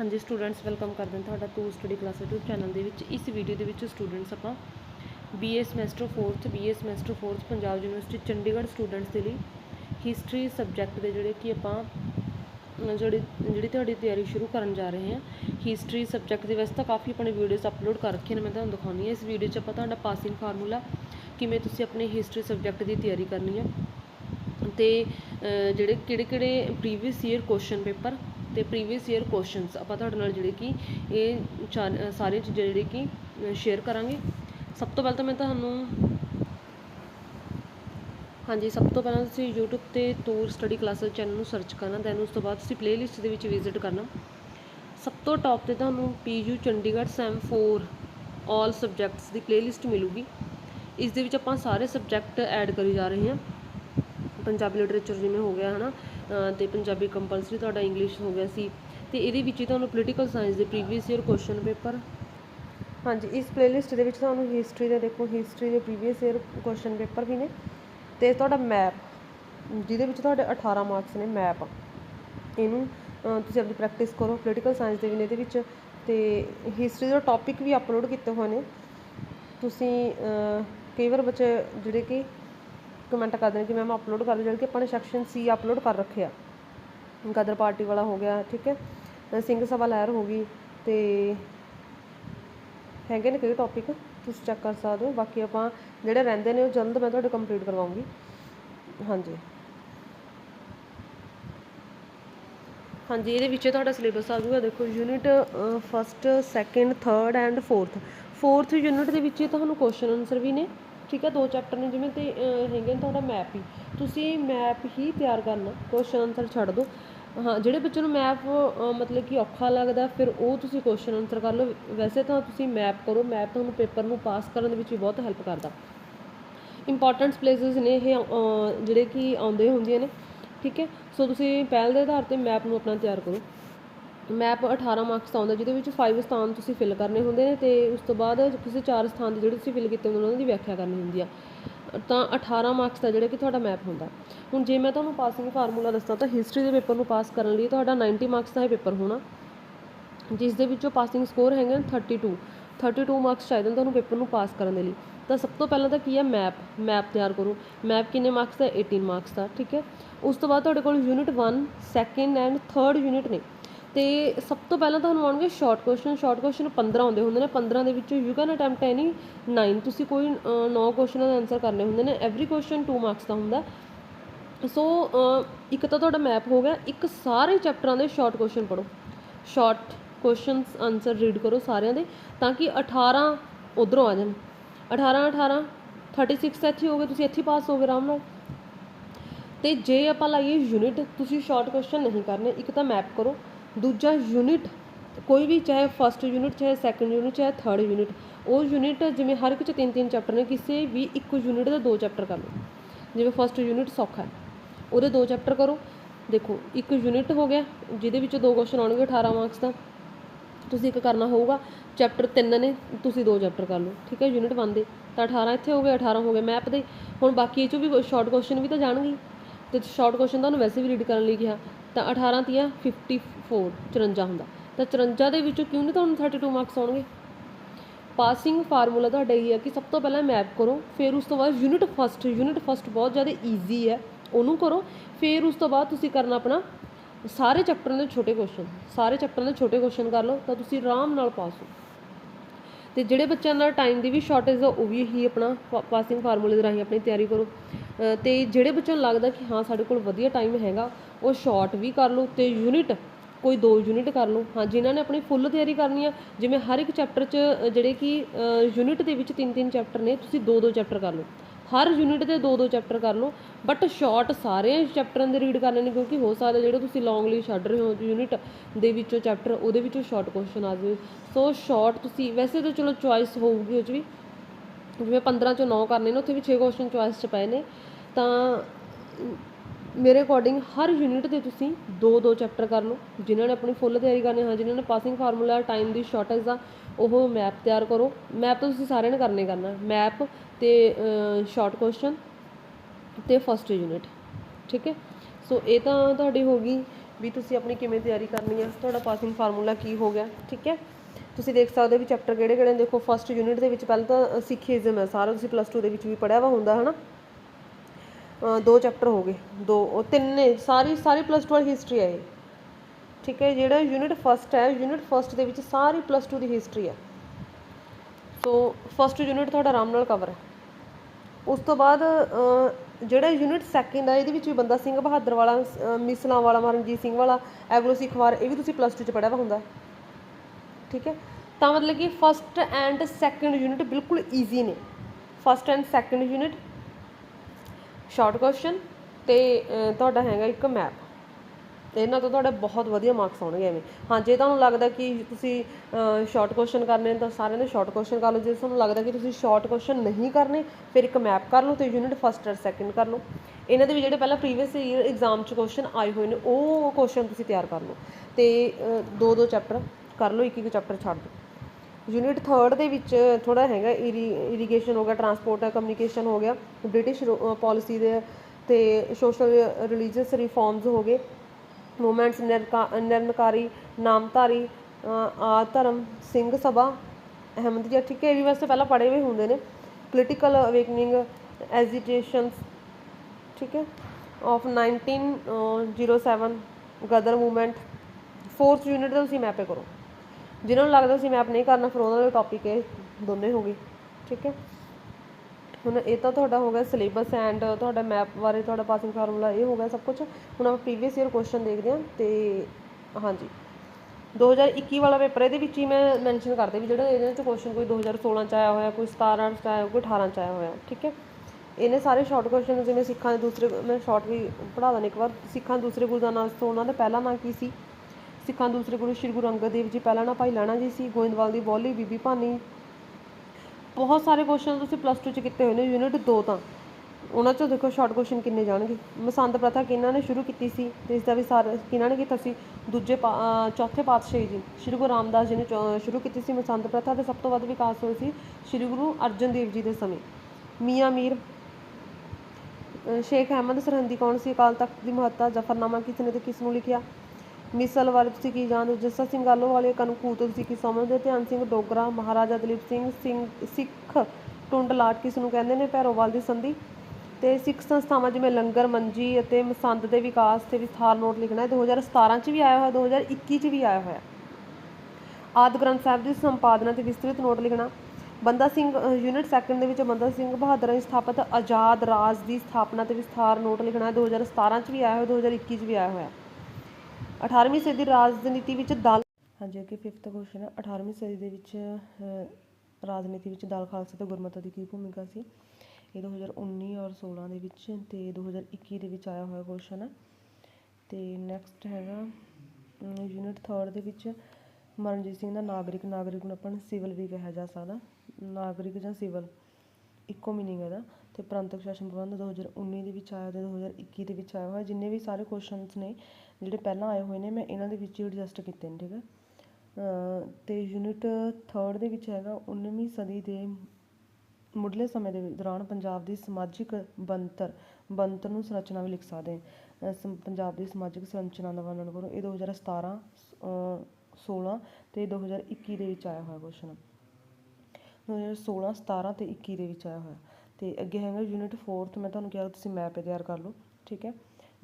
ਹਾਂਜੀ students welcome ਕਰਦੇ ਹਾਂ ਤੁਹਾਡਾ to study class YouTube channel ਦੇ ਵਿੱਚ। ਇਸ ਵੀਡੀਓ ਦੇ ਵਿੱਚ ਸਟੂਡੈਂਟਸ ਆਪਾਂ BA semester 4th BA semester 4th Punjab university Chandigarh students ਦੇ ਲਈ ਹਿਸਟਰੀ ਸਬਜੈਕਟ ਦੇ ਜਿਹੜੇ ਕਿ ਆਪਾਂ, ਅਹ ਜਿਹੜੀ ਜਿਹੜੀ ਤੁਹਾਡੀ ਤਿਆਰੀ ਸ਼ੁਰੂ ਕਰਨ ਜਾ ਰਹੇ ਹਾਂ। ਹਿਸਟਰੀ ਸਬਜੈਕਟ ਦੇ ਵਾਸਤੇ ਤਾਂ ਕਾਫੀ ਆਪਣੇ ਵੀਡੀਓਜ਼ ਅਪਲੋਡ ਕਰ ਰੱਖੇ ਨੇ, ਮੈਂ ਤੁਹਾਨੂੰ ਦਿਖਾਉਣੀ ਹੈ। ਇਸ ਵੀਡੀਓ 'ਚ ਆਪਾਂ ਤੁਹਾਡਾ ਪਾਸਿੰਗ ਫਾਰਮੂਲਾ ਕਿਵੇਂ ਤੁਸੀਂ ਆਪਣੇ ਹਿਸਟਰੀ ਸਬਜੈਕਟ ਦੀ ਤਿਆਰੀ ਕਰਨੀ ਹੈ ਤੇ ਜਿਹੜੇ ਕਿਹੜੇ ਕਿਹੜੇ ਪ੍ਰੀਵੀਅਸ ਈਅਰ ਕੁਐਸਚਨ ਪੇਪਰ ਤੇ ਪ੍ਰੀਵੀਅਸ ਈਅਰ ਕੁਐਸਚਨਸ ਆਪਾਂ ਤੁਹਾਡੇ ਨਾਲ ਜਿਹੜੇ ਕਿ ਇਹ ਚਾਰ- ਸਾਰੀਆਂ ਚੀਜ਼ਾਂ ਜਿਹੜੇ ਕਿ ਸ਼ੇਅਰ ਕਰਾਂਗੇ। ਸਭ ਤੋਂ ਪਹਿਲਾਂ ਤਾਂ ਮੈਂ ਤੁਹਾਨੂੰ, ਹਾਂਜੀ, ਸਭ ਤੋਂ ਪਹਿਲਾਂ ਤੁਸੀਂ YouTube ਤੇ ਤੂਰ ਸਟੱਡੀ ਕਲਾਸਿਸ ਚੈਨਲ ਨੂੰ ਸਰਚ ਕਰਨਾ ਦੈਨ ਉਸ ਤੋਂ ਬਾਅਦ ਤੁਸੀਂ ਪਲੇਲਿਸਟ ਦੇ ਵਿੱਚ ਵਿਜ਼ਿਟ ਕਰਨਾ। ਸਭ ਤੋਂ ਟੌਪ ਤੇ ਤੁਹਾਨੂੰ PU Chandigarh sem 4 all subjects ਦੀ ਪਲੇਲਿਸਟ ਮਿਲੂਗੀ। ਇਸ ਦੇ ਵਿੱਚ ਆਪਾਂ ਸਾਰੇ ਸਬਜੈਕਟ ਐਡ ਕਰੀ ਜਾ ਰਹੇ ਹਾਂ। ਪੰਜਾਬੀ ਲਿਟਰੇਚਰ ਜਿਵੇਂ ਹੋ ਗਿਆ, ਹਨਾ? ਅਹ ਤੇ ਪੰਜਾਬੀ ਕੰਪਲਸਰੀ ਤੁਹਾਡਾ ਇੰਗਲਿਸ਼ ਹੋ ਗਿਆ ਸੀ। ਤੇ ਇਹਦੇ ਵਿੱਚ ਹੀ ਤੁਹਾਨੂੰ ਪੋਲੀਟੀਕਲ ਸਾਇੰਸ ਦੇ ਪ੍ਰੀਵੀਅਸ ਈਅਰ ਕੁਐਸਚਨ ਪੇਪਰ ਹਾਂਜੀ, ਇਸ ਪਲੇਲਿਸਟ ਦੇ ਵਿੱਚ ਤੁਹਾਨੂੰ ਹਿਸਟਰੀ ਦੇ, ਦੇਖੋ ਹਿਸਟਰੀ ਦੇ ਪ੍ਰੀਵੀਅਸ ਈਅਰ ਕੁਐਸਚਨ ਪੇਪਰ ਵੀ ਨੇ ਤੇ ਤੁਹਾਡਾ ਮੈਪ ਜਿਹਦੇ ਵਿੱਚ ਤੁਹਾਡੇ 18 ਮਾਰਕਸ ਨੇ ਮੈਪ ਇਹਨੂੰ ਤੁਸੀਂ ਆਪਣੀ ਪ੍ਰੈਕਟਿਸ ਕਰੋ ਪੋਲੀਟੀਕਲ ਸਾਇੰਸ ਦੇ ਵੀ ਨੇ ਇਹਦੇ ਵਿੱਚ ਤੇ ਹਿਸਟਰੀ ਦਾ ਟੌਪਿਕ ਵੀ ਅਪਲੋਡ ਕੀਤੇ ਹੋਏ ਨੇ। ਤੁਸੀਂ ਕਈ ਵਾਰ ਬੱਚੇ ਜਿਹੜੇ ਕਿ ਕਮੈਂਟ ਕਰਦੇ ਨੇ ਕਿ ਮੈਮ ਅਪਲੋਡ ਕਰ ਦਿਓ ਜਿਹੜੇ ਕਿ ਆਪਾਂ ਨੇ ਸੈਕਸ਼ਨ ਸੀ ਅਪਲੋਡ ਕਰ ਰੱਖਿਆ ਗਦਰ ਪਾਰਟੀ ਵਾਲਾ ਹੋ ਗਿਆ, ਠੀਕ ਹੈ? ਸਿੰਘ ਸਭਾ ਲਹਿਰ ਹੋ ਗਈ ਤੇ ਹੈਗੇ ਨੇ ਕਈ ਟੌਪਿਕ ਤੁਸੀਂ ਚੈੱਕ ਕਰ ਸਕਦੇ ਹੋ। ਬਾਕੀ ਆਪਾਂ ਜਿਹੜੇ ਰਹਿੰਦੇ ਨੇ ਉਹ ਜਲਦ ਮੈਂ ਤੁਹਾਡੇ ਕੰਪਲੀਟ ਕਰਵਾਉਂਗੀ। ਹਾਂਜੀ। ਹਾਂਜੀ, ਇਹਦੇ ਵਿੱਚ ਤੁਹਾਡਾ ਸਿਲੇਬਸ ਆ ਜਾਊਗਾ। ਦੇਖੋ unit first second third and fourth fourth unit ਦੇ ਵਿੱਚ ਤੁਹਾਨੂੰ ਕੁਐਸਚਨ ਆਨਸਰ ਵੀ ਨੇ। ਠੀਕ ਹੈ ਦੋ ਚੈਪਟਰ ਨੇ ਜਿਵੇਂ ਤੇ ਹੈਗੇ ਨੇ ਤੁਹਾਡਾ ਮੈਪ ਹੀ। ਤੁਸੀਂ ਮੈਪ ਹੀ ਤਿਆਰ ਕਰਨਾ ਕੁਐਸਚਨ ਆਨਸਰ ਛੱਡ ਦਿਓ ਹਾਂ, ਜਿਹੜੇ ਬੱਚੇ ਨੂੰ ਮੈਪ ਮਤਲਬ ਕਿ ਔਖਾ ਲੱਗਦਾ, ਫਿਰ ਉਹ ਤੁਸੀਂ ਕੁਐਸਚਨ ਆਨਸਰ ਕਰ ਲਓ। ਵੈਸੇ ਤਾਂ ਤੁਸੀਂ ਮੈਪ ਕਰੋ ਮੈਪ ਤੁਹਾਨੂੰ ਪੇਪਰ ਨੂੰ ਪਾਸ ਕਰਨ ਦੇ ਵਿੱਚ ਵੀ ਬਹੁਤ ਹੈਲਪ ਕਰਦਾ। ਇੰਪੋਰਟੈਂਟਸ ਪਲੇਸਿਸ ਨੇ ਇਹ ਜਿਹੜੇ ਕਿ ਆਉਂਦੇ ਹੁੰਦੀਆਂ ਨੇ, ਠੀਕ ਹੈ? ਸੋ ਤੁਸੀਂ ਪਹਿਲ ਦੇ ਆਧਾਰ ਤੇ ਮੈਪ ਨੂੰ ਆਪਣਾ ਤਿਆਰ ਕਰੋ। ਮੈਪ 18 ਮਾਰਕਸ ਦਾ ਆਉਂਦਾ, ਜਿਹਦੇ ਵਿੱਚ 5 ਸਥਾਨ ਤੁਸੀਂ ਫਿਲ ਕਰਨੇ ਹੁੰਦੇ ਨੇ ਤੇ ਉਸ ਤੋਂ ਬਾਅਦ ਕਿਸੇ ਚਾਰ ਸਥਾਨ ਦੇ ਜਿਹੜੇ ਤੁਸੀਂ ਫਿਲ ਕੀਤੇ ਹੁੰਦੇ ਨੇ, ਉਹਨਾਂ ਦੀ ਵਿਆਖਿਆ ਕਰਨੀ ਹੁੰਦੀ ਆ। ਤਾਂ 18 ਮਾਰਕਸ ਦਾ ਜਿਹੜਾ ਕਿ ਤੁਹਾਡਾ ਮੈਪ ਹੁੰਦਾ। ਹੁਣ ਜੇ ਮੈਂ ਤੁਹਾਨੂੰ ਪਾਸਿੰਗ ਫਾਰਮੂਲਾ ਦੱਸਾਂ, ਤਾਂ ਹਿਸਟਰੀ ਦੇ ਪੇਪਰ ਨੂੰ ਪਾਸ ਕਰਨ ਲਈ ਤੁਹਾਡਾ 90 ਮਾਰਕਸ ਦਾ ਇਹ ਪੇਪਰ ਹੋਣਾ। ਜਿਸ ਦੇ ਵਿੱਚੋਂ ਪਾਸਿੰਗ ਸਕੋਰ ਹੈਗੇ ਨੇ 32 32 ਮਾਰਕਸ ਚਾਹੀਦੇ ਨੇ ਤੁਹਾਨੂੰ ਪੇਪਰ ਨੂੰ ਪਾਸ ਕਰਨ ਦੇ ਲਈ। ਤਾਂ ਸਭ ਤੋਂ ਪਹਿਲਾਂ ਤਾਂ ਕੀ ਹੈ ਮੈਪ ਮੈਪ ਤਿਆਰ ਕਰੋ। ਮੈਪ ਕਿੰਨੇ ਮਾਰਕਸ ਦਾ? 18 ਮਾਰਕਸ ਦਾ, ਠੀਕ ਹੈ? ਉਸ ਤੋਂ ਬਾਅਦ ਤੁਹਾਡੇ ਕੋਲ unit 1 second and third unit ਨੇ। ਤੇ ਸਭ ਤੋਂ ਪਹਿਲਾਂ ਤੁਹਾਨੂੰ ਆਉਣਗੇ ਸ਼ਾਰਟ ਕੁਐਸਚਨ ਸ਼ਾਰਟ ਕੁਐਸਚਨ 15 ਆਉਂਦੇ ਹੁੰਦੇ ਨੇ 15 ਦੇ ਵਿੱਚੋਂ ਯੂ ਕੈਨ ਅਟੈਂਪਟ ਐਨੀ 9 ਤੁਸੀਂ ਕੋਈ 9 ਕੁਐਸਚਨਾਂ ਦੇ ਆਨਸਰ ਕਰਨੇ ਹੁੰਦੇ ਨੇ। ਐਵਰੀ ਕੁਐਸਚਨ 2 ਮਾਰਕਸ ਦਾ ਹੁੰਦਾ। ਸੋ ਇੱਕ ਤਾਂ ਤੁਹਾਡਾ ਮੈਪ ਹੋ ਗਿਆ। ਇੱਕ ਸਾਰੇ ਚੈਪਟਰਾਂ ਦੇ ਸ਼ਾਰਟ ਕੁਐਸਚਨ ਪੜੋ ਸ਼ਾਰਟ ਕੁਐਸਚਨਸ ਆਨਸਰ ਰੀਡ ਕਰੋ ਸਾਰਿਆਂ ਦੇ, ਤਾਂ ਕਿ 18 ਉਧਰੋਂ ਆ ਜਾਣ। 18 18 36 ਇੱਥੇ ਹੋ ਗਏ। ਤੁਸੀਂ ਇੱਥੇ ਪਾਸ ਹੋ ਗਏ ਆਰਾਮ ਨਾਲ। ਤੇ ਜੇ ਆਪਾਂ ਲਾਈਏ ਯੂਨਿਟ ਤੁਸੀਂ ਸ਼ਾਰਟ ਕੁਐਸਚਨ ਨਹੀਂ ਕਰਨੇ। ਇੱਕ ਤਾਂ ਮੈਪ ਕਰੋ। ਦੂਜਾ ਯੂਨਿਟ, ਕੋਈ ਵੀ ਚਾਹੇ ਫਸਟ ਯੂਨਿਟ ਚਾਹੇ ਸੈਕੰਡ ਯੂਨਿਟ ਚਾਹੇ ਥਰਡ ਯੂਨਿਟ ਉਹ ਯੂਨਿਟ ਜਿਵੇਂ ਹਰ ਇੱਕ ਚ ਤਿੰਨ ਤਿੰਨ ਚੈਪਟਰ ਨੇ, ਕਿਸੇ ਵੀ ਇੱਕ ਯੂਨਿਟ ਦਾ ਦੋ ਚੈਪਟਰ ਕਰ। ਲਓ ਜਿਵੇਂ ਫਸਟ ਯੂਨਿਟ ਸੌਖਾ ਹੈ, ਉਹਦੇ ਦੋ ਚੈਪਟਰ ਕਰੋ। ਦੇਖੋ, ਇੱਕ ਯੂਨਿਟ ਹੋ ਗਿਆ, ਜਿਹਦੇ ਵਿੱਚ ਦੋ ਕੁਐਸਚਨ ਆਉਣਗੇ 18 ਮਾਰਕਸ ਦਾ। ਤੁਸੀਂ ਇੱਕ ਕਰਨਾ ਹੋਊਗਾ ਚੈਪਟਰ 3 ਨੇ, ਤੁਸੀਂ ਦੋ ਚੈਪਟਰ ਕਰ ਲਓ, ਠੀਕ ਹੈ ਯੂਨਿਟ 1 ਦੇ। ਤਾਂ 18 ਇੱਥੇ ਹੋ ਗਏ 18 ਹੋ ਗਏ ਮੈਪ ਦੇ। ਹੁਣ ਬਾਕੀ ਇਹ ਚੋਂ ਵੀ ਸ਼ਾਰਟ ਕੁਐਸਚਨ ਵੀ ਤਾਂ ਜਾਣਗੇ ਹੀ। ਤੇ ਸ਼ਾਰਟ ਕੁਐਸਚਨ ਤੁਹਾਨੂੰ ਵੈਸੇ ਵੀ ਰੀਡ ਕਰਨ ਲਈ ਕਿਹਾ। ਤਾਂ 18 ਤੀਆ 54 54 ਹੁੰਦਾ। ਤਾਂ 54 ਦੇ ਵਿੱਚੋਂ ਕਿਉਂ ਨਹੀਂ ਤੁਹਾਨੂੰ 32 ਮਾਰਕਸ ਆਉਣਗੇ? ਪਾਸਿੰਗ ਫਾਰਮੂਲਾ ਤੁਹਾਡਾ ਇਹ ਹੈ ਕਿ ਸਭ ਤੋਂ ਪਹਿਲਾਂ ਮੈਪ ਕਰੋ, ਫਿਰ ਉਸ ਤੋਂ ਬਾਅਦ ਯੂਨਿਟ ਫਸਟ ਯੂਨਿਟ ਫਸਟ ਬਹੁਤ ਜ਼ਿਆਦਾ ਈਜ਼ੀ ਹੈ, ਉਹਨੂੰ ਕਰੋ, ਫਿਰ ਉਸ ਤੋਂ ਬਾਅਦ ਤੁਸੀਂ ਕਰਨਾ ਆਪਣਾ ਸਾਰੇ ਚੈਪਟਰਾਂ ਦੇ ਛੋਟੇ ਕੁਐਸਚਨ ਸਾਰੇ ਚੈਪਟਰਾਂ ਦੇ ਛੋਟੇ ਕੁਐਸਚਨ ਕਰ ਲਓ, ਤਾਂ ਤੁਸੀਂ ਆਰਾਮ ਨਾਲ ਪਾਸ ਹੋ। ਤੇ ਜਿਹੜੇ ਬੱਚਿਆਂ ਨਾਲ ਟਾਈਮ ਦੀ ਵੀ ਸ਼ਾਰਟੇਜ ਆ ਉਹ ਵੀ ਹੀ ਆਪਣਾ ਪਾਸਿੰਗ ਫਾਰਮੂਲੇ ਦੇ ਰਾਹੀਂ ਆਪਣੀ ਤਿਆਰੀ ਕਰੋ। ਤੇ ਜਿਹੜੇ ਬੱਚਿਆਂ ਨੂੰ ਲੱਗਦਾ ਕਿ ਹਾਂ ਸਾਡੇ ਕੋਲ ਵਧੀਆ ਟਾਈਮ ਹੈਗਾ, ਉਹ ਸ਼ਾਰਟ ਵੀ ਕਰ ਲਓ ਤੇ ਯੂਨਿਟ ਕੋਈ ਦੋ ਯੂਨਿਟ ਕਰ ਲਓ। ਹਾਂ, ਜਿਨ੍ਹਾਂ ਨੇ ਆਪਣੀ ਫੁੱਲ ਤਿਆਰੀ ਕਰਨੀ ਆ, ਜਿਵੇਂ ਹਰ ਇੱਕ ਚੈਪਟਰ 'ਚ ਜਿਹੜੇ ਕਿ ਯੂਨਿਟ ਦੇ ਵਿੱਚ ਤਿੰਨ ਤਿੰਨ ਚੈਪਟਰ ਨੇ, ਤੁਸੀਂ ਦੋ ਦੋ ਚੈਪਟਰ ਕਰ ਲਓ। ਹਰ ਯੂਨਿਟ ਦੇ ਦੋ ਦੋ ਚੈਪਟਰ ਕਰ ਲਓ ਬਟ ਸ਼ਾਰਟ ਸਾਰੇ ਚੈਪਟਰਾਂ ਦੇ ਰੀਡ ਕਰਨੇ ਨੇ, ਕਿਉਂਕਿ ਹੋ ਸਕਦਾ ਜਿਹੜੇ ਤੁਸੀਂ ਲੌਂਗ ਲਈ ਛੱਡ ਰਹੇ ਹੋ ਯੂਨਿਟ ਦੇ ਵਿੱਚੋਂ ਚੈਪਟਰ ਉਹਦੇ ਵਿੱਚੋਂ ਸ਼ਾਰਟ ਕੁਐਸਚਨ ਆ ਜਾਵੇ। ਸੋ ਸ਼ਾਰਟ ਤੁਸੀਂ, ਵੈਸੇ ਤਾਂ ਚਲੋ ਚੁਆਇਸ ਹੋਊਗੀ ਉਹ 'ਚ ਵੀ। ਜਿਵੇਂ 15 ਚੋਂ 9 ਕਰਨੇ ਨੇ, ਉੱਥੇ ਵੀ 6 ਕੁਐਸਚਨ ਚੁਆਇਸ 'ਚ ਪਏ ਨੇ। ਤਾਂ ਮੇਰੇ ਅਕੋਰਡਿੰਗ ਹਰ ਯੂਨਿਟ ਦੇ ਤੁਸੀਂ ਦੋ ਦੋ ਚੈਪਟਰ ਕਰ ਲਓ। ਜਿਨ੍ਹਾਂ ਨੇ ਆਪਣੀ ਫੁੱਲ ਤਿਆਰੀ ਕਰਨੀ ਹਾਂ ਜਿਨ੍ਹਾਂ ਨੇ ਪਾਸਿੰਗ ਫਾਰਮੂਲਾ ਟਾਈਮ ਦੀ ਸ਼ਾਰਟੇਜ ਦਾ ਉਹ ਮੈਪ ਤਿਆਰ ਕਰੋ। ਮੈਪ ਤਾਂ ਤੁਸੀਂ ਸਾਰਿਆਂ ਨੇ ਕਰਨੇ ਕਰਨਾ। ਮੈਪ ਤੇ ਸ਼ਾਰਟ ਕੁਐਸਚਨ ਤੇ ਫਸਟ ਯੂਨਿਟ ਠੀਕ ਹੈ? ਸੋ ਇਹ ਤਾਂ ਤੁਹਾਡੀ ਹੋ ਗਈ ਵੀ ਤੁਸੀਂ ਆਪਣੀ ਕਿਵੇਂ ਤਿਆਰੀ ਕਰਨੀ ਹੈ ਤੁਹਾਡਾ ਪਾਸਿੰਗ ਫਾਰਮੂਲਾ ਕੀ ਹੋ ਗਿਆ ਠੀਕ ਹੈ? ਤੁਸੀਂ ਦੇਖ ਸਕਦੇ ਹੋ ਵੀ ਚੈਪਟਰ ਕਿਹੜੇ ਕਿਹੜੇ ਨੇ। ਦੇਖੋ ਫਸਟ ਯੂਨਿਟ ਦੇ ਵਿੱਚ ਪਹਿਲਾਂ ਤਾਂ ਸਿੱਖੀਜ਼ਮ ਹੈ ਸਾਰਾ ਤੁਸੀਂ ਪਲੱਸ 2 ਦੇ ਵਿੱਚ ਵੀ ਪੜਿਆ ਵਾ ਹੁੰਦਾ ਹਨਾ? ਅ, ਦੋ ਚੈਪਟਰ ਹੋ ਗਏ। ਦੋ, ਉਹ ਤਿੰਨ ਨੇ ਸਾਰੀ ਸਾਰੀ ਪਲੱਸ 2 ਵਾਲੀ ਹਿਸਟਰੀ ਹੈ ਇਹ। ਠੀਕ ਹੈ, ਜਿਹੜਾ ਯੂਨਿਟ ਫਸਟ ਹੈ ਯੂਨਿਟ ਫਸਟ ਦੇ ਵਿੱਚ ਸਾਰੀ ਪਲੱਸ 2 ਦੀ ਹਿਸਟਰੀ ਹੈ। ਸੋ ਫਸਟ ਯੂਨਿਟ ਤੁਹਾਡਾ ਆਰਾਮ ਨਾਲ ਕਵਰ ਹੈ। ਉਸ ਤੋਂ ਬਾਅਦ ਜਿਹੜਾ ਯੂਨਿਟ ਸੈਕਿੰਡ ਹੈ, ਇਹਦੇ ਵਿੱਚ ਵੀ ਬੰਦਾ ਸਿੰਘ ਬਹਾਦਰ ਵਾਲਾ ਮਿਸਲਾਂ ਵਾਲਾ, ਮਰਨਜੀਤ ਸਿੰਘ ਵਾਲਾ ਐਗਲੋ ਸਿੱਖ ਇਹ ਵੀ ਤੁਸੀਂ ਪਲੱਸ 2 ਚ ਪੜਿਆ ਵਾ ਹੁੰਦਾ ਠੀਕ ਹੈ, ਤਾਂ ਮਤਲਬ ਕਿ ਫਸਟ ਐਂਡ ਸੈਕਿੰਡ ਯੂਨਿਟ ਬਿਲਕੁਲ ਈਜ਼ੀ ਨੇ। First and second unit short question ਤੇ ਤੁਹਾਡਾ ਹੈਗਾ ਇੱਕ ਮੈਪ ਤੇ ਇਹਨਾਂ ਤੋਂ ਤੁਹਾਡੇ ਬਹੁਤ ਵਧੀਆ ਮਾਰਕਸ ਆਉਣਗੇ ਐਵੇਂ। ਹਾਂ, ਜੇ ਤੁਹਾਨੂੰ ਲੱਗਦਾ ਕਿ ਤੁਸੀਂ ਸ਼ਾਰਟ ਕੁਐਸਚਨ ਕਰਨੇ ਤਾਂ ਸਾਰਿਆਂ ਦੇ ਸ਼ਾਰਟ ਕੁਐਸਚਨ ਕਰ ਲਓ। ਜੇ ਤੁਹਾਨੂੰ ਲੱਗਦਾ ਕਿ ਤੁਸੀਂ ਸ਼ਾਰਟ ਕੁਐਸਚਨ ਨਹੀਂ ਕਰਨੇ, ਫਿਰ ਇੱਕ ਮੈਪ ਕਰ ਲਓ ਤੇ ਯੂਨਿਟ ਫਸਟ ਔਰ ਸੈਕਿੰਡ ਕਰ ਲਓ। ਇਹਨਾਂ ਦੇ ਵੀ ਜਿਹੜੇ ਪਹਿਲਾਂ ਪ੍ਰੀਵੀਅਸ ਈਅਰ ਐਗਜ਼ਾਮ 'ਚ ਕੁਐਸਚਨ ਆਏ ਹੋਏ ਨੇ, ਉਹ ਕੁਐਸਚਨ ਤੁਸੀਂ ਤਿਆਰ ਕਰ ਲਓ। ਤੇ ਦੋ ਦੋ ਚੈਪਟਰ ਕਰ ਲਓ ਇੱਕ ਇੱਕ ਚੈਪਟਰ ਛੱਡ ਦਿਓ। ਯੂਨਿਟ 3rd ਦੇ ਵਿੱਚ ਥੋੜਾ ਹੈਗਾ ਇਰੀਗੇਸ਼ਨ ਹੋ ਗਿਆ ਟਰਾਂਸਪੋਰਟ ਕਮਿਊਨੀਕੇਸ਼ਨ ਹੋ ਗਿਆ ਬ੍ਰਿਟਿਸ਼ ਪਾਲਿਸੀ ਦੇ, ਤੇ ਸੋਸ਼ਲ ਰਿਲੀਜੀਅਸ ਰਿਫਾਰਮਸ ਹੋ ਗਏ ਮੂਵਮੈਂਟਸ ਨਿਰਨਕਾਰੀ, ਨਾਮਧਾਰੀ ਆ ਧਰਮ, ਸਿੰਘ ਸਭਾ ਅਹਿਮਦੀਆ ਠੀਕ ਹੈ, ਇਹ ਵੀ ਵਾਸਤੇ ਪਹਿਲਾਂ ਪੜ੍ਹੇ ਹੋਏ ਹੁੰਦੇ ਨੇ ਪੋਲੀਟੀਕਲ ਅਵੇਕਨਿੰਗ ਐਜੀਟੇਸ਼ਨਸ ਠੀਕ ਹੈ of 1907 Ghadar movement fourth unit ਦਾ ਤੁਸੀਂ ਮੈਪੇ ਕਰੋ। ਜਿਨ੍ਹਾਂ ਨੂੰ ਲੱਗਦਾ ਤੁਸੀਂ ਮੈਪ ਨਹੀਂ ਕਰਨਾ, ਫਿਰ ਉਹਨਾਂ ਦੇ ਟੌਪਿਕ ਇਹ ਦੋਨੇ ਹੋ ਗਏ। ਠੀਕ ਹੈ? ਹੁਣ ਇਹ ਤਾਂ ਤੁਹਾਡਾ ਹੋ ਗਿਆ ਸਿਲੇਬਸ ਐਂਡ ਤੁਹਾਡਾ ਮੈਪ ਬਾਰੇ ਤੁਹਾਡਾ ਪਾਸਿੰਗ ਫਾਰਮੂਲਾ ਇਹ ਹੋ ਗਿਆ ਸਭ ਕੁਝ ਹੁਣ ਆਪਾਂ ਪ੍ਰੀਵੀਅਸ ਈਅਰ ਕੁਐਸਚਨ ਦੇਖਦੇ ਹਾਂ ਤੇ ਹਾਂਜੀ। 2021 ਵਾਲਾ ਪੇਪਰ, ਇਹਦੇ ਵਿੱਚ ਹੀ ਮੈਂ ਮੈਂਸ਼ਨ ਕਰਦੇ ਵੀ ਜਿਹੜਾ ਇਹਦੇ ਵਿੱਚ ਕੁਐਸਚਨ ਕੋਈ 2016 ਚ ਆਇਆ ਹੋਇਆ, ਕੋਈ 17 ਚ ਆਇਆ, ਕੋਈ 18 ਚ ਆਇਆ ਹੋਇਆ, ਠੀਕ ਹੈ? ਇਹਨੇ ਸਾਰੇ ਸ਼ਾਰਟ ਕੁਐਸਚਨ ਜਿਵੇਂ ਸਿੱਖਾਂ ਦੇ ਦੂਸਰੇ, ਮੈਂ ਸ਼ਾਰਟ ਵੀ ਪੜ੍ਹਾ ਦਾਂ ਇੱਕ ਵਾਰ, ਸਿੱਖਾਂ ਦੂਸਰੇ ਗੁਰੂ ਦਾ ਨਾਮ ਤੋਂ ਉਹਨਾਂ ਦਾ ਪਹਿਲਾ ਨਾਂ ਕੀ ਸੀ? ਸਿੱਖਾਂ ਦੂਸਰੇ ਗੁਰੂ ਸ਼੍ਰੀ ਗੁਰੂ ਅੰਗਦ ਦੇਵ ਜੀ ਪਹਿਲਾ ਨਾ ਭਾਈ ਲਹਿਣਾ ਜੀ ਸੀ, ਗੋਇੰਦਵਾਲ ਦੀ ਬੋਲੀ, ਬੀਬੀ ਭਾਨੀ। ਬਹੁਤ ਸਾਰੇ ਕੁਐਸਚਨ ਤੁਸੀਂ ਪਲੱਸ 2 ਚ ਕੀਤੇ ਹੋਏ ਨੇ ਯੂਨਿਟ 2 ਤਾਂ। ਉਹਨਾਂ ਚੋਂ ਦੇਖੋ ਸ਼ਾਰਟ ਕੁਐਸਚਨ ਕਿੰਨੇ ਜਾਣਗੇ। ਮਸੰਦ ਪ੍ਰਥਾ ਕਿਹਨਾਂ ਨੇ ਸ਼ੁਰੂ ਕੀਤੀ ਸੀ? ਤੇ ਇਸ ਦਾ ਵੀ ਸਾਰ ਕਿਹਨਾਂ ਨੇ ਕੀਤਾ ਸੀ? ਦੂਜੇ ਪਾ- ਚੌਥੇ ਪਾਤਸ਼ਾਹੀ ਜੀ, ਸ਼੍ਰੀ ਗੁਰੂ ਰਾਮਦਾਸ ਜੀ ਨੇ ਚੌ- ਸ਼ੁਰੂ ਕੀਤੀ ਸੀ ਮਸੰਦ ਪ੍ਰਥਾ ਤੇ ਸਭ ਤੋਂ ਵੱਧ ਵਿਕਾਸ ਹੋਇਆ ਸੀ ਸ਼੍ਰੀ ਗੁਰੂ ਅਰਜਨ ਦੇਵ ਜੀ ਦੇ ਸਮੇਂ। ਮੀਆਂ ਮੀਰ ਸ਼ੇਖ ਅਹਿਮਦ ਸਰਹੰਦੀ ਕੌਣ ਸੀ? ਅਕਾਲ ਤਖਤ ਦੀ ਮਹੱਤਤਾ, ਜ਼ਫਰਨਾਮਾ ਕਿਸ ਨੇ ਤੇ ਕਿਸ ਨੂੰ ਲਿਖਿਆ? ਮਿਸਲ ਬਾਰੇ ਤੁਸੀਂ ਕੀ ਜਾਣਦੇ ਹੋ? ਜੱਸਾ ਸਿੰਘ ਆਲੋਵਾਲੇ ਕਨਕੂਤ ਤੁਸੀਂ ਕੀ ਸਮਝਦੇ ਹੋ? ਧਿਆਨ ਸਿੰਘ ਡੋਗਰਾ, ਮਹਾਰਾਜਾ ਦਲੀਪ ਸਿੰਘ ਸਿੰਘ, ਸਿੱਖ ਟੁੰਡ ਲਾਟ ਕਿਸ ਨੂੰ ਕਹਿੰਦੇ ਨੇ? ਭੈਰੋਵਾਲ ਦੀ ਸੰਧੀ। ਤੇ ਸਿੱਖ ਸੰਸਥਾਵਾਂ ਜਿਵੇਂ ਲੰਗਰ, ਮੰਜੀ ਅਤੇ ਮਸੰਦ ਦੇ ਵਿਕਾਸ ਤੇ ਵਿਸਥਾਰ ਨੋਟ ਲਿਖਣਾ ਹੈ। 2017 ਚ ਵੀ ਆਇਆ ਹੋਇਆ 2021 ਚ ਵੀ ਆਇਆ ਹੋਇਆ। ਆਦਿ ਗ੍ਰੰਥ ਸਾਹਿਬ ਦੀ ਸੰਪਾਦਨਾ ਤੇ ਵਿਸਤ੍ਰਿਤ ਨੋਟ ਲਿਖਣਾ। ਬੰਦਾ ਸਿੰਘ, ਯੂਨਿਟ ਸੈਕੰਡ ਦੇ ਵਿੱਚ ਬੰਦਾ ਸਿੰਘ ਬਹਾਦਰ ਨੇ ਸਥਾਪਿਤ ਆਜ਼ਾਦ ਰਾਜ ਦੀ ਸਥਾਪਨਾ ਤੇ ਵਿਸਥਾਰ ਨੋਟ ਲਿਖਣਾ ਹੈ। 2017 ਚ ਵੀ ਆਇਆ ਹੋਇਆ 2021 ਚ ਵੀ ਆਇਆ ਹੋਇਆ। 18ਵੀਂ ਸਦੀ ਦੀ ਰਾਜਨੀਤੀ ਵਿੱਚ ਦਲ ਹਾਂਜੀ, ਅੱਗੇ 5th ਕੁਐਸਚਨ ਹੈ। 18ਵੀਂ ਸਦੀ ਦੇ ਵਿੱਚ ਰਾਜਨੀਤੀ ਵਿੱਚ ਦਲ ਖਾਲਸਾ ਤੇ ਗੁਰਮਤਿ ਦੀ ਕੀ ਭੂਮਿਕਾ ਸੀ? ਇਹ 2019 ਔਰ 16 ਦੇ ਵਿੱਚ ਤੇ 2021 ਦੇ ਵਿੱਚ ਆਇਆ ਹੋਇਆ ਕੁਐਸਚਨ ਹੈ। ਤੇ ਨੈਕਸਟ ਹੈਗਾ ਯੂਨਿਟ 3rd ਦੇ ਵਿੱਚ ਮਰਨਜੀਤ ਸਿੰਘ ਦਾ ਨਾਗਰਿਕ ਨਾਗਰਿਕ ਨੂੰ ਆਪਾਂ ਸਿਵਲ ਵੀ ਕਿਹਾ ਜਾ ਸਕਦਾ। ਨਾਗਰਿਕ ਜਾਂ ਸਿਵਲ ਇੱਕੋ ਮੀਨਿੰਗ ਇਹਦਾ। ਤੇ ਪ੍ਰਾਂਤਕ ਸ਼ਾਸਨ ਪ੍ਰਬੰਧ 2019 ਦੇ ਵਿੱਚ ਆਇਆ ਤੇ 2021 ਦੇ ਵਿੱਚ ਆਇਆ ਹੋਇਆ। ਜਿੰਨੇ ਵੀ ਸਾਰੇ ਕੁਐਸਚਨਸ ਨੇ, ਜਿਹੜੇ ਪਹਿਲਾਂ ਆਏ ਹੋਏ ਨੇ, ਮੈਂ ਇਹਨਾਂ ਦੇ ਵਿੱਚ ਹੀ ਐਡਜਸਟ ਕੀਤੇ ਨੇ, ਠੀਕ ਹੈ? ਅਹ ਤੇ ਯੂਨਿਟ 3rd ਦੇ ਵਿੱਚ ਹੈਗਾ 19ਵੀਂ ਸਦੀ ਦੇ ਮੁੱਢਲੇ ਸਮੇਂ ਦੇ ਦੌਰਾਨ ਪੰਜਾਬ ਦੀ ਸਮਾਜਿਕ ਬਣਤਰ ਬਣਤਰ ਨੂੰ ਸੰਰਚਨਾ ਵੀ ਲਿਖ ਸਕਦੇ ਹਾਂ। ਸਮ- ਪੰਜਾਬ ਦੀ ਸਮਾਜਿਕ ਸੰਰਚਨਾ ਦਾ ਵਰਣਨ ਕਰੋ। ਇਹ 2017 ਅਹ 16 ਤੇ 2021 ਦੇ ਵਿੱਚ ਆਇਆ ਹੋਇਆ ਕੁਐਸਚਨ 2016 17 ਤੇ 21 ਦੇ ਵਿੱਚ ਆਇਆ ਹੋਇਆ। ਤੇ ਅੱਗੇ ਹੈਗਾ ਯੂਨਿਟ 4th ਮੈਂ ਤੁਹਾਨੂੰ ਕਿਹਾ ਤੁਸੀਂ ਮੈਪ ਤਿਆਰ ਕਰ ਲਓ, ਠੀਕ ਹੈ?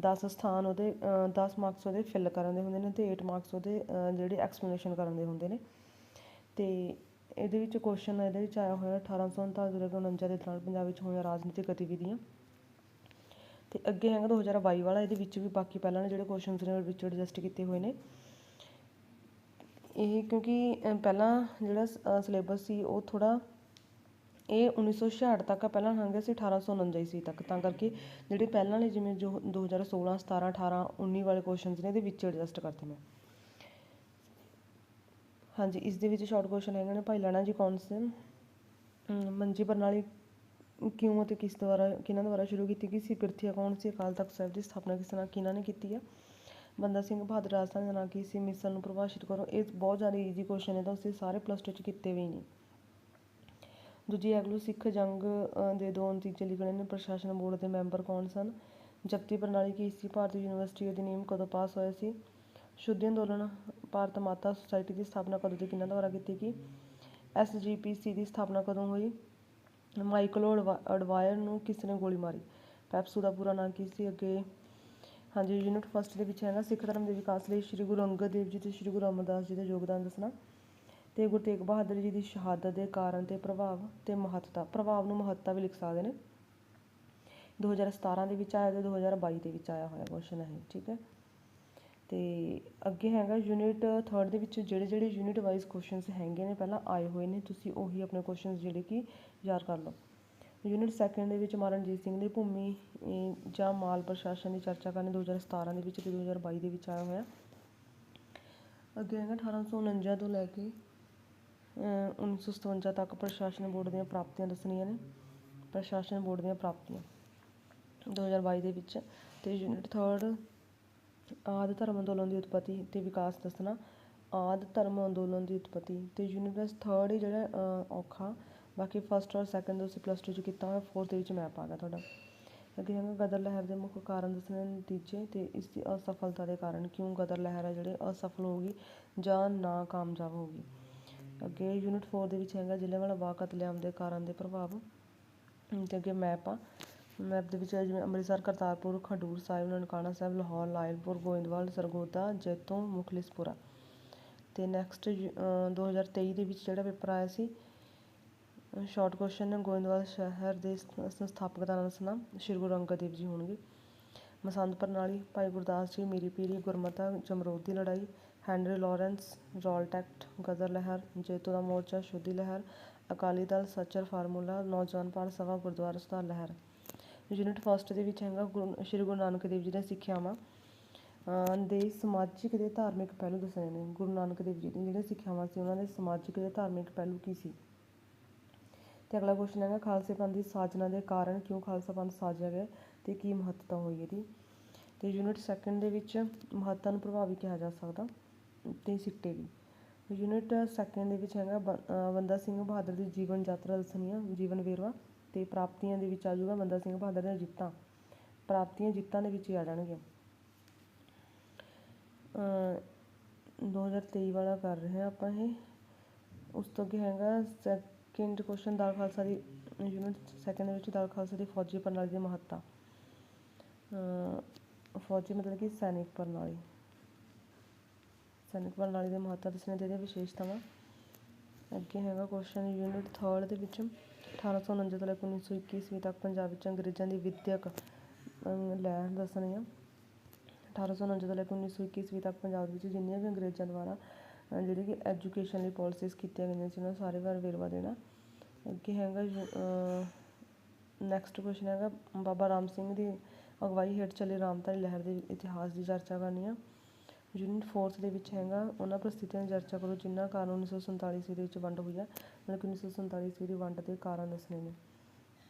10 ਸਥਾਨ ਉਹਦੇ 10 ਮਾਰਕਸ ਉਹਦੇ ਫਿਲ ਕਰਨ ਦੇ ਹੁੰਦੇ ਨੇ ਤੇ 8 ਮਾਰਕਸ ਉਹਦੇ ਜਿਹੜੇ ਐਕਸਪਲੇਨੇਸ਼ਨ ਕਰਨ ਦੇ ਹੁੰਦੇ ਨੇ। ਤੇ ਇਹਦੇ ਵਿੱਚ ਕੁਐਸਚਨ ਇਹਦੇ ਵਿੱਚ ਆਇਆ ਹੋਇਆ 1839 ਤੋਂ ਲੈ ਕੇ 49 ਦੇ ਦੌਰਾਨ ਪੰਜਾਬ ਵਿੱਚ ਹੋਈਆਂ ਰਾਜਨੀਤਿਕ ਗਤੀਵਿਧੀਆਂ। ਤੇ ਅੱਗੇ ਹੈਗਾ 2022 ਵਾਲਾ, ਇਹਦੇ ਵਿੱਚ ਵੀ ਬਾਕੀ ਪਹਿਲਾਂ ਦੇ ਜਿਹੜੇ ਕੁਐਸਚਨਸ ਨੇ ਵਿੱਚ ਐਡਜਸਟ ਕੀਤੇ ਹੋਏ ਨੇ। ਇਹ ਕਿਉਂਕਿ ਪਹਿਲਾਂ ਜਿਹੜਾ ਸਿਲੇਬਸ ਸੀ, ਉਹ ਥੋੜਾ ਇਹ 1966 ਤੱਕ ਆ ਪਹਿਲਾਂ ਲੰਘਿਆ ਸੀ 1849 ਈਸਵੀ ਤੱਕ। ਤਾਂ ਕਰਕੇ ਜਿਹੜੇ ਪਹਿਲਾਂ ਵਾਲੇ ਜਿਵੇਂ ਜੋ 2016 17 18 19 ਵਾਲੇ ਕੁਐਸਚਨਸ ਨੇ, ਇਹਦੇ ਵਿੱਚ ਐਡਜਸਟ ਕਰਤੇ ਮੈਂ। ਹਾਂਜੀ, ਇਸ ਦੇ ਵਿੱਚ ਸ਼ਾਰਟ ਕੁਐਸਚਨ ਹੈਗੇ ਨੇ ਭਾਈ ਲਾਣਾ ਜੀ ਕੌਣ ਸੀ? ਮੰਜੀ ਪ੍ਰਣਾਲੀ ਕਿਉਂ ਅਤੇ ਕਿਸ ਦੁਆਰਾ, ਕਿਹਨਾਂ ਦੁਆਰਾ ਸ਼ੁਰੂ ਕੀਤੀ ਗਈ ਸੀ? ਪ੍ਰਿਥੀਆ ਕੌਣ ਸੀ? ਅਕਾਲ ਤਖਤ ਸਾਹਿਬ ਦੀ ਸਥਾਪਨਾ ਕਿਸ ਤਰ੍ਹਾਂ ਕਿਹਨਾਂ ਨੇ ਕੀਤੀ ਆ ਬੰਦਾ ਸਿੰਘ ਬਹਾਦਰ ਰਾਜਸਥਾਨ ਦਾ ਨਾਂ ਕੀ ਸੀ? ਮਿਸਲ ਨੂੰ ਪ੍ਰਭਾਸ਼ਿਤ ਕਰੋ। ਇਹ ਬਹੁਤ ਜ਼ਿਆਦਾ ਈਜ਼ੀ ਕੁਐਸਚਨ ਹੈ ਤਾਂ ਅਸੀਂ ਸਾਰੇ ਪਲੱਸ ਟੂ ਚ ਕੀਤੇ ਵੀ ਨਹੀਂ। ਦੂਜੀ ਐਗਲੋ ਸਿੱਖ ਜੰਗ ਦੇ ਦੋ ਨਤੀਜੇ ਲਿਖਣੇ ਨੇ, ਪ੍ਰਸ਼ਾਸਨ ਬੋਰਡ ਦੇ ਮੈਂਬਰ ਕੌਣ ਸਨ? ਜਪਤੀ ਪ੍ਰਣਾਲੀ ਕੀ ਸੀ? ਭਾਰਤੀ ਯੂਨੀਵਰਸਿਟੀ ਅਧਿਨਿਯਮ ਕਦੋਂ ਪਾਸ ਹੋਇਆ ਸੀ? ਸ਼ੁੱਧੀ ਅੰਦੋਲਨ, ਭਾਰਤ ਮਾਤਾ ਸੁਸਾਇਟੀ ਦੀ ਸਥਾਪਨਾ ਕਦੋਂ ਤੇ ਕਿਹਨਾਂ ਦੁਆਰਾ ਕੀਤੀ ਗਈ? ਐਸਜੀਪੀਸੀ ਦੀ ਸਥਾਪਨਾ ਕਦੋਂ ਹੋਈ? ਮਾਈਕਲੋ ਅਡਵਾ- ਅਡਵਾਇਰ ਨੂੰ ਕਿਸ ਨੇ ਗੋਲੀ ਮਾਰੀ? ਪੈਪਸੂ ਦਾ ਪੂਰਾ ਨਾਮ ਕੀ ਸੀ ਅੱਗੇ? ਹਾਂਜੀ, ਯੂਨਿਟ ਫਸਟ ਦੇ ਵਿੱਚ ਹੈਗਾ ਸਿੱਖ ਧਰਮ ਦੇ ਵਿਕਾਸ ਲਈ ਸ੍ਰੀ ਗੁਰੂ ਅੰਗਦ ਦੇਵ ਜੀ ਤੇ ਸ੍ਰੀ ਗੁਰੂ ਅਮਰਦਾਸ ਜੀ ਦਾ ਯੋਗਦਾਨ ਦੱਸਣਾ। ਅਤੇ ਗੁਰੂ ਤੇਗ ਬਹਾਦਰ ਜੀ ਦੀ ਸ਼ਹਾਦਤ ਦੇ ਕਾਰਨ ਅਤੇ ਪ੍ਰਭਾਵ ਅਤੇ ਮਹੱਤਤਾ, ਪ੍ਰਭਾਵ ਨੂੰ ਮਹੱਤਤਾ ਵੀ ਲਿਖ ਸਕਦੇ ਨੇ। 2017 ਦੇ ਵਿੱਚ ਆਇਆ ਅਤੇ ਦੋ ਹਜ਼ਾਰ ਬਾਈ ਦੇ ਵਿੱਚ ਆਇਆ ਹੋਇਆ ਕੁਐਸਚਨ ਹੈ ਠੀਕ ਹੈ? ਅਤੇ ਅੱਗੇ ਹੈਗਾ ਯੂਨਿਟ 3rd ਦੇ ਵਿੱਚ ਜਿਹੜੇ ਜਿਹੜੇ ਯੂਨਿਟ ਵਾਈਜ਼ ਕੁਐਸਚਨਸ ਹੈਗੇ ਨੇ, ਪਹਿਲਾਂ ਆਏ ਹੋਏ ਨੇ, ਤੁਸੀਂ ਉਹੀ ਆਪਣੇ ਕੁਐਸਚਨਸ ਜਿਹੜੇ ਕਿ ਯਾਦ ਕਰ ਲਓ। ਯੂਨਿਟ 2nd ਦੇ ਵਿੱਚ ਮਹਾਰਾਜਾ ਰਣਜੀਤ ਸਿੰਘ ਦੀ ਭੂਮੀ ਜਾਂ ਮਾਲ ਪ੍ਰਸ਼ਾਸਨ ਦੀ ਚਰਚਾ ਕਰਨੀ 2017 ਦੇ ਵਿੱਚ ਤੇ 2022 ਦੇ ਵਿੱਚ ਆਇਆ ਹੋਇਆ। ਅੱਗੇ ਹੈਗਾ 1849 ਤੋਂ ਲੈ ਕੇ 1957 ਤੱਕ ਪ੍ਰਸ਼ਾਸਨ ਬੋਰਡ ਦੀਆਂ ਪ੍ਰਾਪਤੀਆਂ ਦੱਸਣੀਆਂ ਨੇ। ਪ੍ਰਸ਼ਾਸਨ ਬੋਰਡ ਦੀਆਂ ਪ੍ਰਾਪਤੀਆਂ। 2022 ਦੇ ਵਿੱਚ ਤੇ ਯੂਨਿਟ 3rd ਆਦਿ ਧਰਮ ਅੰਦੋਲਨ ਦੀ ਉਤਪਤੀ ਤੇ ਵਿਕਾਸ ਦੱਸਣਾ। ਆਦਿ ਧਰਮ ਅੰਦੋਲਨ ਦੀ ਉਤਪਤੀ ਤੇ ਯੂਨੀਵਰਸ 3rd ਹੀ ਜਿਹੜਾ ਔਖਾ। ਬਾਕੀ ਫਸਟ ਔਰ ਸੈਕੰਡ ਤੁਸੀਂ ਪਲੱਸ 2 ਚ ਕੀਤਾ ਹੋਇਆ ਫੋਰਥ ਦੇ ਵਿੱਚ ਮੈਪ ਆ ਗਿਆ ਤੁਹਾਡਾ। ਅੱਗੇ ਹੈਗਾ ਗਦਰ ਲਹਿਰ ਦੇ ਮੁੱਖ ਕਾਰਨ ਦੱਸਣੇ ਨਤੀਜੇ ਤੇ ਇਸ ਦੀ ਅਸਫਲਤਾ ਦੇ ਕਾਰਨ ਕਿਉਂ ਗਦਰ ਲਹਿਰ ਹੈ ਜਿਹੜੇ ਅਸਫਲ ਹੋ ਗਈ ਜਾਂ ਨਾ ਕਾਮਯਾਬ ਹੋ ਗਈ। ਅੱਗੇ ਯੂਨਿਟ 4 ਦੇ ਵਿੱਚ ਹੈਗਾ ਜ਼ਿਲ੍ਹਿਆਂਵਾਲਾ ਬਾਗ ਕਤਲੇਆਮ ਦੇ ਕਾਰਨ ਦੇ ਪ੍ਰਭਾਵ। ਤੇ ਅੱਗੇ ਮੈਪ ਆ। ਮੈਪ ਦੇ ਵਿੱਚ ਜਿਵੇਂ ਅੰਮ੍ਰਿਤਸਰ, ਕਰਤਾਰਪੁਰ, ਖਡੂਰ ਸਾਹਿਬ, ਨਨਕਾਣਾ ਸਾਹਿਬ, ਲਾਹੌਰ, ਲਾਇਲਪੁਰ, ਗੋਇੰਦਵਾਲ ਸਰਗੋਦਾ ਜੈਤੋ, ਮੁਖਲਿਸਪੁਰਾ। ਤੇ ਨੈਕਸਟ 2023 ਦੇ ਵਿੱਚ ਜਿਹੜਾ ਪੇਪਰ ਆਇਆ ਸੀ ਸ਼ਾਰਟ ਕੁਐਸਚਨ ਗੋਇੰਦਵਾਲ ਸ਼ਹਿਰ ਦੇ ਸ- ਸੰਸਥਾਪਕ ਦਾ ਨਾਮ ਦੱਸਣਾ ਸ਼੍ਰੀ ਗੁਰੂ ਅੰਗਦ ਦੇਵ ਜੀ ਹੋਣਗੇ। ਮਸੰਦ ਪ੍ਰਣਾਲੀ, ਭਾਈ ਗੁਰਦਾਸ ਜੀ, ਮੇਰੀ ਪੀਰੀ, ਗੁਰਮਤਾ, ਜਮਰੋਦ ਦੀ ਲੜਾਈ ਹੈਨਰੀ ਲਾਰੈਂਸ ਰੋਲਟੈਕਟ ਗਦਰ ਲਹਿਰ, ਜੇਤੂ ਦਾ ਮੋਰਚਾ, ਸ਼ੁੱਧੀ ਲਹਿਰ, ਅਕਾਲੀ ਦਲ, ਸੱਚਰ ਫਾਰਮੂਲਾ, ਨੌਜਵਾਨ ਭਾਰਤ ਸਭਾ, ਗੁਰਦੁਆਰਾ ਸੁਧਾਰ ਲਹਿਰ। ਯੂਨਿਟ ਫਸਟ ਦੇ ਵਿੱਚ ਹੈਗਾ ਗੁਰੂ, ਸ਼੍ਰੀ ਗੁਰੂ ਨਾਨਕ ਦੇਵ ਜੀ ਦੀਆਂ ਸਿੱਖਿਆਵਾਂ। ਦੇ ਸਮਾਜਿਕ ਤੇ ਧਾਰਮਿਕ ਪਹਿਲੂ ਦੱਸਣੇ ਨੇ। ਗੁਰੂ ਨਾਨਕ ਦੇਵ ਜੀ ਦੀਆਂ ਜਿਹੜੀਆਂ ਸਿੱਖਿਆਵਾਂ ਸੀ, ਉਹਨਾਂ ਦੇ ਸਮਾਜਿਕ ਤੇ ਧਾਰਮਿਕ ਪਹਿਲੂ ਕੀ ਸੀ? ਤੇ ਅਗਲਾ ਕੁਐਸਚਨ ਹੈਗਾ, ਖਾਲਸੇ ਪੰਥ ਦੀ ਸਾਜਨਾ ਦੇ ਕਾਰਨ ਕਿਉਂ ਖਾਲਸਾ ਪੰਥ ਸਾਜਿਆ ਗਿਆ ਤੇ ਕੀ ਮਹੱਤਤਾ ਹੋਈ ਇਹਦੀ? ਤੇ ਯੂਨਿਟ ਸੈਕੰਡ ਦੇ ਵਿੱਚ ਮਹੱਤਤਾ ਨੂੰ ਪ੍ਰਭਾਵੀ ਕਿਹਾ ਜਾ ਸਕਦਾ। ਤੇ ਸਿੱਟੇ ਵੀ ਯੂਨਿਟ ਸੈਕੰਡ ਦੇ ਵਿੱਚ ਹੈਗਾ ਬੰਦਾ ਸਿੰਘ ਬਹਾਦਰ ਦੀ ਜੀਵਨ ਯਾਤਰਾ ਦੱਸਣੀ ਜੀਵਨ ਵੇਰਵਾ ਤੇ ਪ੍ਰਾਪਤੀਆਂ ਦੇ ਵਿੱਚ ਆ ਜਾਊਗਾ ਬੰਦਾ ਸਿੰਘ ਬਹਾਦਰ ਦੀਆਂ ਜਿੱਤਾਂ। ਪ੍ਰਾਪਤੀਆਂ ਜਿੱਤਾਂ ਦੇ ਵਿੱਚ ਹੀ ਆ ਜਾਣਗੀਆਂ। ਅਹ 2023 ਵਾਲਾ ਕਰ ਰਹੇ ਹਾਂ ਆਪਾਂ ਇਹ। ਉਸ ਤੋਂ ਅੱਗੇ ਹੈਗਾ ਸੈਕਿੰਡ ਕੁਐਸਚਨ ਦਾਲ ਖਾਲਸਾ ਦੀ ਯੂਨਿਟ ਸੈਕਿੰਡ ਦੇ ਵਿੱਚ ਦਾਲ ਖਾਲਸਾ ਦੀ ਫੌਜੀ ਪ੍ਰਣਾਲੀ ਦੀ ਮਹੱਤਤਾ। ਫੌਜੀ ਮਤਲਬ ਕਿ ਸੈਨਿਕ ਪ੍ਰਣਾਲੀ। ਸੈਨਿਕ ਪ੍ਰਣਾਲੀ ਦੀ ਮਹੱਤਤਾ ਦੱਸਣੇ ਤੇ ਇਹਦੀਆਂ ਵਿਸ਼ੇਸ਼ਤਾਵਾਂ ਅੱਗੇ ਹੈਗਾ ਕੁਐਸਚਨ ਯੂਨਿਟ 3rd ਦੇ ਵਿੱਚ। 1849 ਤੋਂ ਲੈ ਕੇ 1921 ਈਸਵੀ ਤੱਕ ਪੰਜਾਬ ਵਿੱਚ ਅੰਗਰੇਜ਼ਾਂ ਦੀ ਵਿਦਿਅਕ ਅਮ, ਲਹਿਰ ਦੱਸਣੀ ਆ। 1849 ਤੋਂ ਲੈ ਕੇ 1921 ਈਸਵੀ ਤੱਕ ਪੰਜਾਬ ਵਿੱਚ ਜਿੰਨੀਆਂ ਵੀ ਅੰਗਰੇਜ਼ਾਂ ਦੁਆਰਾ ਜਿਹੜੀ ਕਿ ਐਜੂਕੇਸ਼ਨ ਲਈ ਪਾਲਿਸੀਜ਼ ਕੀਤੀਆਂ ਗਈਆਂ ਸੀ ਉਹਨਾਂ ਦਾ ਸਾਰੇ ਬਾਰੇ ਵੇਰਵਾ ਦੇਣਾ। ਅੱਗੇ ਹੈਗਾ ਨੈਕਸਟ ਕੁਐਸਚਨ ਹੈਗਾ ਬਾਬਾ ਰਾਮ ਸਿੰਘ ਦੀ ਅਗਵਾਈ ਹੇਠ ਚੱਲੇ ਰਾਮਧਾਰੀ ਲਹਿਰ ਦੇ ਇਤਿਹਾਸ ਦੀ ਚਰਚਾ ਕਰਨੀ ਆ। ਯੂਨਿਟ 4th ਦੇ ਵਿੱਚ ਹੈਗਾ, ਉਹਨਾਂ ਪ੍ਰਸਥਿਤੀਆਂ ਦੀ ਚਰਚਾ ਕਰੋ ਜਿਨ੍ਹਾਂ ਕਾਰਨ 1947 ਈਸਵੀ ਦੇ ਵਿੱਚ ਵੰਡ ਹੋਈ ਆ, ਮਤਲਬ ਕਿ 1947 ਈਸਵੀ ਦੀ ਵੰਡ ਦੇ ਕਾਰਨ ਦੱਸਣੇ ਨੇ।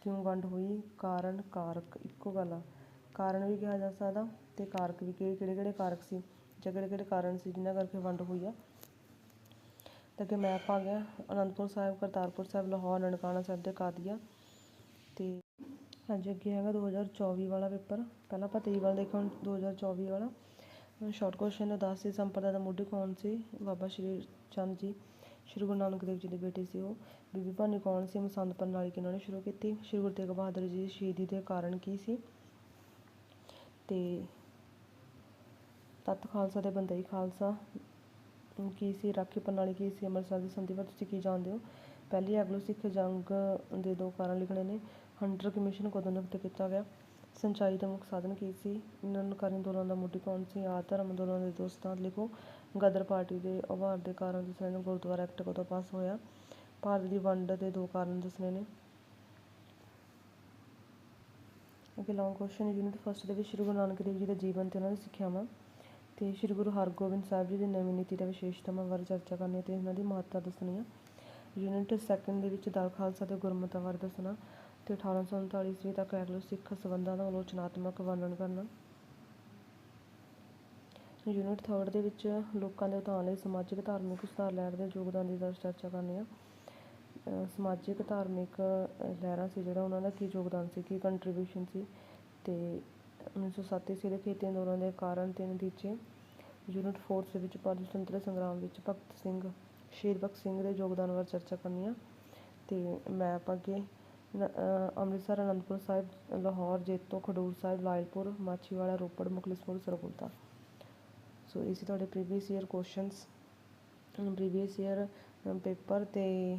ਕਿਉਂ ਵੰਡ ਹੋਈ? ਕਾਰਨ ਕਾਰਕ, ਇੱਕੋ ਗੱਲ ਆ। ਕਾਰਨ ਵੀ ਕਿਹਾ ਜਾ ਸਕਦਾ ਤੇ ਕਾਰਕ ਵੀ, ਕਿਹੜੇ ਕਿਹੜੇ ਕਿਹੜੇ ਕਾਰਕ ਸੀ ਜਾਂ ਕਿਹੜੇ ਕਿਹੜੇ ਕਾਰਨ ਸੀ ਜਿਨ੍ਹਾਂ ਕਰਕੇ ਵੰਡ ਹੋਈ ਆ? ਤੇ ਅੱਗੇ ਮੈਪ ਆ ਗਿਆ, ਅਨੰਦਪੁਰ ਸਾਹਿਬ, ਕਰਤਾਰਪੁਰ ਸਾਹਿਬ, ਲਾਹੌਰ, ਨਨਕਾਣਾ ਸਾਹਿਬ ਤੇ ਕਾਦੀਆ। ਤੇ ਹਾਂਜੀ, ਅੱਗੇ ਹੈਗਾ 2024 ਵਾਲਾ ਪੇਪਰ। ਪਹਿਲਾਂ ਆਪਾਂ 23 ਵਾਲਾ ਦੇਖਿਆ, ਹੁਣ 2024 ਵਾਲਾ। ਸ਼ਾਰਟ ਕੁਐਸਚਨ ਉਦਾਸੀ ਸੰਪਰਦਾ ਦਾ ਮੋਢੀ ਕੌਣ ਸੀ? ਬਾਬਾ ਸ਼੍ਰੀ ਚੰਦ ਜੀ, ਸ਼੍ਰੀ ਗੁਰੂ ਨਾਨਕ ਦੇਵ ਜੀ ਦੇ ਬੇਟੇ ਸੀ ਉਹ। ਬੀਬੀ ਭਾਨੀ ਕੌਣ ਸੀ? ਮਸੰਦ ਪ੍ਰਣਾਲੀ ਕਿਹਨਾਂ ਨੇ ਸ਼ੁਰੂ ਕੀਤੀ? ਸ਼੍ਰੀ ਗੁਰੂ ਤੇਗ ਬਹਾਦਰ ਜੀ ਦੀ ਸ਼ਹੀਦੀ ਦੇ ਕਾਰਨ ਕੀ ਸੀ? ਤੇ ਤਤ ਖਾਲਸਾ ਤੇ ਬੰਦਈ ਖਾਲਸਾ ਕੀ ਸੀ? ਰਾਖੀ ਪ੍ਰਣਾਲੀ ਕੀ ਸੀ? ਅੰਮ੍ਰਿਤਸਰ ਦੀ ਸੰਧੀ ਬਾਰੇ ਤੁਸੀਂ ਕੀ ਜਾਣਦੇ ਹੋ? ਪਹਿਲੀ ਐਗਲੋ ਸਿੱਖ ਜੰਗ ਦੇ ਦੋ ਕਾਰਨ ਲਿਖਣੇ ਨੇ। ਹੰਟਰ ਕਮਿਸ਼ਨ ਕਦੋਂ ਨਿਯੁਕਤ ਕੀਤਾ ਗਿਆ? ਸਿੰਚਾਈ ਦਾ ਮੁੱਖ ਸਾਧਨ ਕੀ ਸੀ? ਨਿਰੰਕਾਰੀ ਅੰਦੋਲਨ ਦਾ ਮੁੱਢੀ ਕੌਣ ਸੀ? ਆਦ ਧਰਮ ਅੰਦੋਲਨ ਦੇ ਦੋ ਲਿਖੋ। ਗਦਰ ਪਾਰਟੀ ਦੇ ਉਭਾਰ ਦੇ ਕਾਰਨ ਦੱਸਣੇ ਨੇ ਗੁਰਦੁਆਰਾ ਐਕਟ ਕਦੋਂ ਪਾਸ ਹੋਇਆ। ਭਾਰਤ ਦੀ ਵੰਡ ਦੇ ਦੋ ਕਾਰਨ ਦੱਸਣੇ ਨੇ। ਅੱਗੇ ਲੌਂਗ ਕੁਐਸਚਨ ਯੂਨਿਟ ਫਸਟ ਦੇ ਵਿੱਚ ਸ਼੍ਰੀ ਗੁਰੂ ਨਾਨਕ ਦੇਵ ਜੀ ਦਾ ਜੀਵਨ ਤੇ ਉਹਨਾਂ ਦੀ ਸਿੱਖਿਆਵਾਂ ਤੇ ਸ਼੍ਰੀ ਗੁਰੂ ਹਰਗੋਬਿੰਦ ਸਾਹਿਬ ਜੀ ਦੀ ਨਵੀਂ ਨੀਤੀ ਦਾ ਵਿਸ਼ੇਸ਼ਤਾਵਾਂ ਬਾਰੇ ਚਰਚਾ ਕਰਨੀ ਹੈ ਤੇ ਇਹਨਾਂ ਦੀ ਮਹੱਤਤਾ ਦੱਸਣੀ ਹੈ। ਯੂਨਿਟ ਸੈਕੰਡ ਦੇ ਵਿੱਚ ਦਲ ਖਾਲਸਾ ਤੇ ਗੁਰਮਤਿ ਬਾਰੇ ਦੱਸਣਾ। ਤੇ 1839 ਈਸਵੀ ਤੱਕ ਐਗਲੋ ਸਿੱਖ ਸੰਬੰਧਾਂ ਦਾ ਆਲੋਚਨਾਤਮਕ ਵਰਣਨ ਕਰਨਾ। ਯੂਨਿਟ 3rd ਦੇ ਵਿੱਚ ਲੋਕਾਂ ਦੇ ਉਤਾਰ ਲਈ ਸਮਾਜਿਕ, ਧਾਰਮਿਕ ਸੁਧਾਰ ਲਹਿਰ ਦੇ ਯੋਗਦਾਨ ਦੀ ਦਰ ਚਰਚਾ ਕਰਨੀ ਆ। ਸਮਾਜਿਕ, ਧਾਰਮਿਕ ਲਹਿਰਾਂ ਸੀ ਜਿਹੜਾ ਉਹਨਾਂ ਦਾ ਕੀ ਯੋਗਦਾਨ ਸੀ, ਕੀ ਕੰਟਰੀਬਿਊਸ਼ਨ ਸੀ ਤੇ 1907 ਈਸਵੀ ਦੇ ਖੇਤੀ ਅੰਦੋਲਨ ਦੇ ਕਾਰਨ ਤੇ ਨਤੀਜੇ। ਯੂਨਿਟ 4 ਦੇ ਵਿੱਚ ਭਾਰਤ ਸੁਤੰਤਰ ਸੰਗਰਾਮ ਵਿੱਚ ਭਗਤ ਸਿੰਘ, ਸ਼ਹੀਦ ਭਗਤ ਸਿੰਘ ਦੇ ਯੋਗਦਾਨ ਬਾਰੇ ਚਰਚਾ ਕਰਨੀ ਆ। ਤੇ ਮੈਪ ਅੱਗੇ ਅੰਮ੍ਰਿਤਸਰ, ਅਨੰਦਪੁਰ ਸਾਹਿਬ, ਲਾਹੌਰ, ਜੇਤੋ, ਖਡੂਰ ਸਾਹਿਬ, ਲਾਇਲਪੁਰ, ਮਾਛੀਵਾੜਾ, ਰੋਪੜ ਮੁਕਤਸਰ ਸਰਗੁਲਤਾ ਸੋ ਇਹ ਸੀ ਤੁਹਾਡੇ previous year questions previous year paper ਤੇ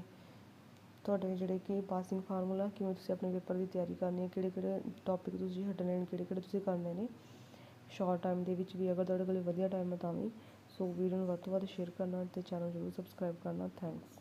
ਤੁਹਾਡੇ ਜਿਹੜੇ ਕਿ ਪਾਸਿੰਗ ਫਾਰਮੂਲਾ ਕਿਵੇਂ ਤੁਸੀਂ ਆਪਣੇ ਪੇਪਰ ਦੀ ਤਿਆਰੀ ਕਰਨੀ ਹੈ, ਕਿਹੜੇ ਕਿਹੜੇ ਟੌਪਿਕ ਤੁਸੀਂ ਹਟਣੇ ਨੇ, ਕਿਹੜੇ ਕਿਹੜੇ ਤੁਸੀਂ ਕਰਨੇ ਨੇ। ਸ਼ਾਰਟ ਟਾਈਮ ਦੇ ਵਿੱਚ ਵੀ ਅਗਰ ਤੁਹਾਡੇ ਕੋਲ ਵਧੀਆ ਟਾਈਮ ਹੈ ਤਾਂ ਵੀ। ਸੋ ਵੀਡੀਓ ਨੂੰ ਵੱਧ ਤੋਂ ਵੱਧ ਸ਼ੇਅਰ ਕਰਨਾ ਤੇ ਚੈਨਲ ਜ਼ਰੂਰ ਸਬਸਕ੍ਰਾਈਬ ਕਰਨਾ। ਥੈਂਕਸ